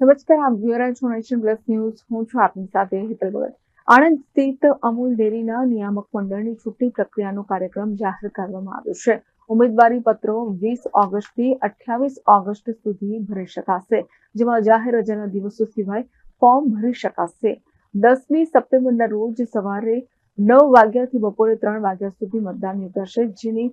નમસ્કાર, આપ જોઈ છો નેશન પ્લસ ન્યૂઝ. હું છું આપની સાથે હેતલ ભગત. આણંદ સ્થિત અમૂલ ડેરીના નિયામક મંડળની ચૂંટણી પ્રક્રિયાનો કાર્યક્રમ જાહેર કરવામાં આવ્યો છે. ઉમેદવારી પત્રો વીસ ઓગસ્ટથી અઠ્યાવીસ ઓગસ્ટ સુધી ભરી શકાશે, જેમાં જાહેર રજાના દિવસો સિવાય ફોર્મ ભરી શકાશે. દસમી સપ્ટેમ્બરના રોજ સવારે નવ વાગ્યાથી બપોરે ત્રણ વાગ્યા સુધી મતદાન યોજાશે, જેની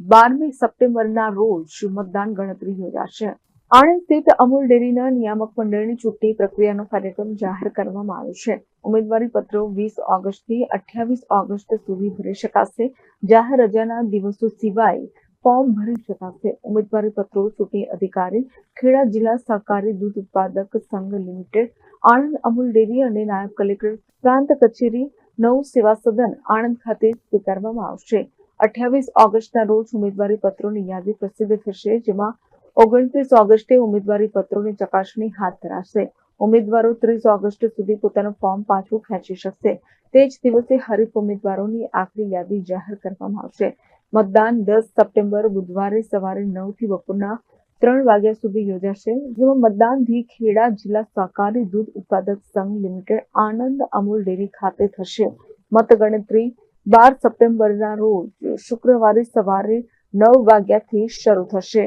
બારમી સપ્ટેમ્બરના રોજ મતદાન ગણતરી યોજાશે. આણંદ સ્થિત અમૂલ ડેરીના નિયામક મંડળની ચૂંટણી પ્રક્રિયાનો કાર્યક્રમ જાહેર કરવામાં આવ્યો છે. ઉમેદવારી પત્રો વીસ ઓગસ્ટથી અઠ્યાવીસ ઓગસ્ટ સુધી ભરી શકાશે. જાહેર રજાના દિવસો સિવાય ફોર્મ ભરી શકાશે. ઉમેદવારી પત્રો ચૂંટણી અધિકારી, ખેડા જિલ્લા સહકારી દૂધ ઉત્પાદક સંઘ લિમિટેડ, આણંદ અમૂલ ડેરી અને નાયબ કલેક્ટર પ્રાંત કચેરી નવ સેવા સદન આણંદ ખાતે સ્વીકારવામાં આવશે. અઠ્યાવીસ ઓગસ્ટના રોજ ઉમેદવારી પત્રોની યાદી પ્રસિદ્ધ થશે, જેમાં ઓગણત્રીસ ઓગસ્ટે ઉમેદવારી પત્રોની ચકાસણી હાથ ધરાશે. ઉમેદવારો ત્રીસ ઓગસ્ટ સુધી પોતાનું ફોર્મ પાછું ખેંચી શકશે. તે જ દિવસે હરીફ ઉમેદવારોની આખરી યાદી જાહેર કરવામાં આવશે. મતદાન દસ સપ્ટેમ્બર બુધવારે સવારે નવથી બપોરના ત્રણ વાગ્યા સુધી યોજાશે. જેમાં મતદાનથી ખેડા જિલ્લા સહકારી દૂધ ઉત્પાદક સંઘ લિમિટેડ આનંદ અમૂલ ડેરી ખાતે થશે. મતગણતરી બાર સપ્ટેમ્બરના રોજ શુક્રવારે સવારે નવ વાગ્યાથી શરૂ થશે.